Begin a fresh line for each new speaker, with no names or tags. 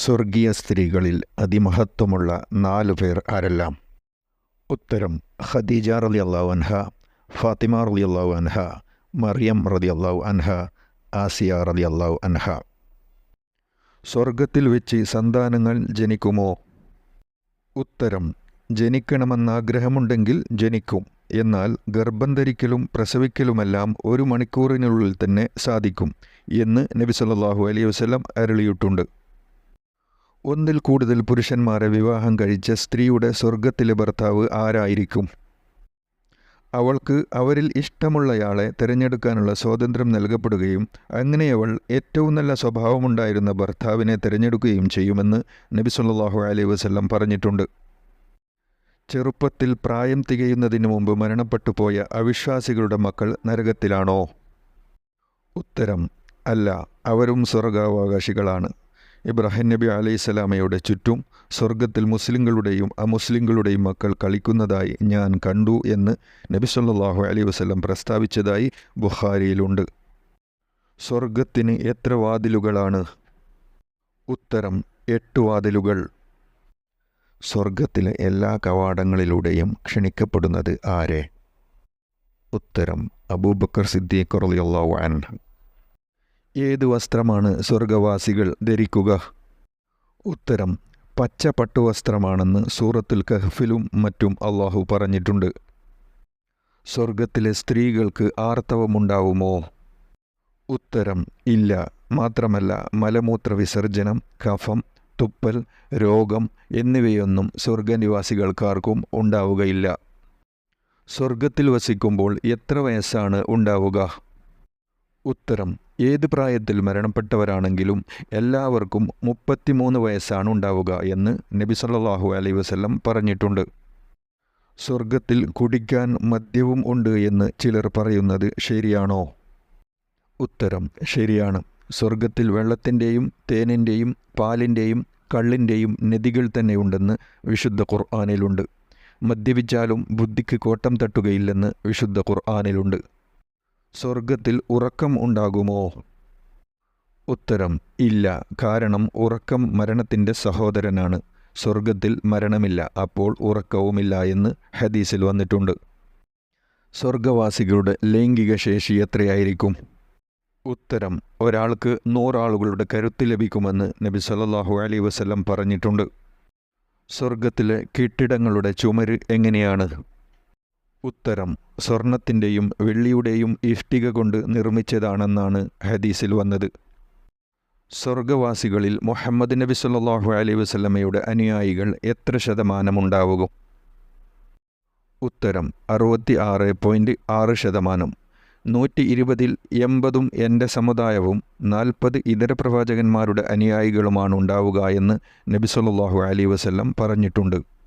സ്വർഗീയ സ്ത്രീകളിൽ അതിമഹത്വമുള്ള നാലു പേർ ആരെല്ലാം? ഉത്തരം ഖദീജ റലി അള്ളാഹു അൻഹ ഫാത്തിമ റലി അള്ളാഹു അൻഹ മറിയം റലി അള്ളാഹു അൻഹ ആസിയ റലി അള്ളാഹു അൻഹ. സ്വർഗത്തിൽ വെച്ച് സന്താനങ്ങൾ ജനിക്കുമോ? ഉത്തരം ജനിക്കണമെന്നാഗ്രഹമുണ്ടെങ്കിൽ ജനിക്കും. എന്നാൽ ഗർഭം ധരിക്കലും പ്രസവിക്കലുമെല്ലാം ഒരു മണിക്കൂറിനുള്ളിൽ തന്നെ സാധിക്കും എന്ന് നബി സല്ലല്ലാഹു അലൈഹി വസല്ലം അരുളിയിട്ടുണ്ട്. ഒന്നിൽ കൂടുതൽ പുരുഷന്മാരെ വിവാഹം കഴിച്ച സ്ത്രീയുടെ സ്വർഗത്തിലെ ഭർത്താവ് ആരായിരിക്കും? അവൾക്ക് അവരിൽ ഇഷ്ടമുള്ളയാളെ തിരഞ്ഞെടുക്കാനുള്ള സ്വാതന്ത്ര്യം നൽകപ്പെടുകയും അങ്ങനെ അവൾ ഏറ്റവും നല്ല സ്വഭാവമുണ്ടായിരുന്ന ഭർത്താവിനെ തിരഞ്ഞെടുക്കുകയും ചെയ്യുമെന്ന് നബി സല്ലല്ലാഹു അലൈഹി വസല്ലം പറഞ്ഞിട്ടുണ്ട്. ചെറുപ്പത്തിൽ പ്രായം തികയുന്നതിന് മുമ്പ് മരണപ്പെട്ടു പോയ അവിശ്വാസികളുടെ മക്കൾ നരകത്തിലാണോ? ഉത്തരം അല്ല അവരും സ്വർഗാവകാശികളാണ്. ഇബ്രാഹിം നബി അലൈഹിസ്സലാമയുടെ ചുറ്റും സ്വർഗത്തിൽ മുസ്ലിങ്ങളുടെയും അമുസ്ലിങ്ങളുടെയും മക്കൾ കളിക്കുന്നതായി ഞാൻ കണ്ടു എന്ന് നബി സല്ലാഹു അലൈഹി വസ്ലം പ്രസ്താവിച്ചതായി ബുഖാരിയിലുണ്ട്. സ്വർഗത്തിന് എത്ര വാതിലുകളാണ്? ഉത്തരം എട്ട് വാതിലുകൾ. സ്വർഗത്തിലെ എല്ലാ കവാടങ്ങളിലൂടെയും ക്ഷണിക്കപ്പെടുന്നത് ആരെ? ഉത്തരം അബൂബക്കർ സിദ്ദീഖ് റളിയല്ലാഹു അൻഹു. ഏത് വസ്ത്രമാണ് സ്വർഗവാസികൾ ധരിക്കുക? ഉത്തരം പച്ച പട്ടുവസ്ത്രമാണെന്ന് സൂറത്തുൽ കഹ്ഫിലും മറ്റും അള്ളാഹു പറഞ്ഞിട്ടുണ്ട്. സ്വർഗത്തിലെ സ്ത്രീകൾക്ക് ആർത്തവമുണ്ടാവുമോ? ഉത്തരം ഇല്ല. മാത്രമല്ല മലമൂത്ര വിസർജനം കഫം തുപ്പൽ രോഗം എന്നിവയൊന്നും സ്വർഗനിവാസികൾക്കാർക്കും ഉണ്ടാവുകയില്ല. സ്വർഗത്തിൽ വസിക്കുമ്പോൾ എത്ര വയസ്സാണ് ഉണ്ടാവുക? ഉത്തരം ഏത് പ്രായത്തിൽ മരണപ്പെട്ടവരാണെങ്കിലും എല്ലാവർക്കും മുപ്പത്തിമൂന്ന് വയസ്സാണ് ഉണ്ടാവുക എന്ന് നബി സല്ലാഹു അലൈ വസല്ലം പറഞ്ഞിട്ടുണ്ട്. സ്വർഗത്തിൽ കുടിക്കാൻ മദ്യവും ഉണ്ട് എന്ന് ചിലർ പറയുന്നത് ശരിയാണോ? ഉത്തരം ശരിയാണ്. സ്വർഗത്തിൽ വെള്ളത്തിന്റെയും തേനിന്റെയും പാലിന്റെയും കള്ളിന്റെയും നദികൾ തന്നെയുണ്ടെന്ന് വിശുദ്ധ ഖുർആാനിലുണ്ട്. മദ്യപിച്ചാലും ബുദ്ധിക്ക് കോട്ടം തട്ടുകയില്ലെന്ന് വിശുദ്ധ ഖുർആാനിലുണ്ട്. സ്വർഗത്തിൽ ഉറക്കം ഉണ്ടാകുമോ? ഉത്തരം ഇല്ല. കാരണം ഉറക്കം മരണത്തിന്റെ സഹോദരനാണ്. സ്വർഗത്തിൽ മരണമില്ല. അപ്പോൾ ഉറക്കവുമില്ല എന്ന് ഹദീസിൽ വന്നിട്ടുണ്ട്. സ്വർഗവാസികളുടെ ലൈംഗിക ശേഷി എത്രയായിരിക്കും? ഉത്തരം ഒരാൾക്ക് നൂറാളുകളുടെ കരുത്ത് ലഭിക്കുമെന്ന് നബി സല്ലാഹു അലൈഹി വസ്ലം പറഞ്ഞിട്ടുണ്ട്. സ്വർഗത്തിലെ കെട്ടിടങ്ങളുടെ ചുമര് എങ്ങനെയാണ്? ഉത്തരം സ്വർണത്തിന്റെയും വെള്ളിയുടെയും ഇഷ്ടിക കൊണ്ട് നിർമ്മിച്ചതാണെന്നാണ് ഹദീസിൽ വന്നത്. സ്വർഗവാസികളിൽ മുഹമ്മദ് നബി സല്ലാഹു അലൈഹി വസ്ലമയുടെ അനുയായികൾ എത്ര ശതമാനമുണ്ടാവുക? ഉത്തരം അറുപത്തി ആറ് പോയിന്റ് ആറ് ശതമാനം. നൂറ്റി ഇരുപതിൽ എൺപതും എന്റെ സമുദായവും നാൽപ്പത് ഇതര പ്രവാചകന്മാരുടെ അനുയായികളുമാണ് ഉണ്ടാവുക എന്ന് നബി സല്ലാഹു അലൈഹി വസല്ലം പറഞ്ഞിട്ടുണ്ട്.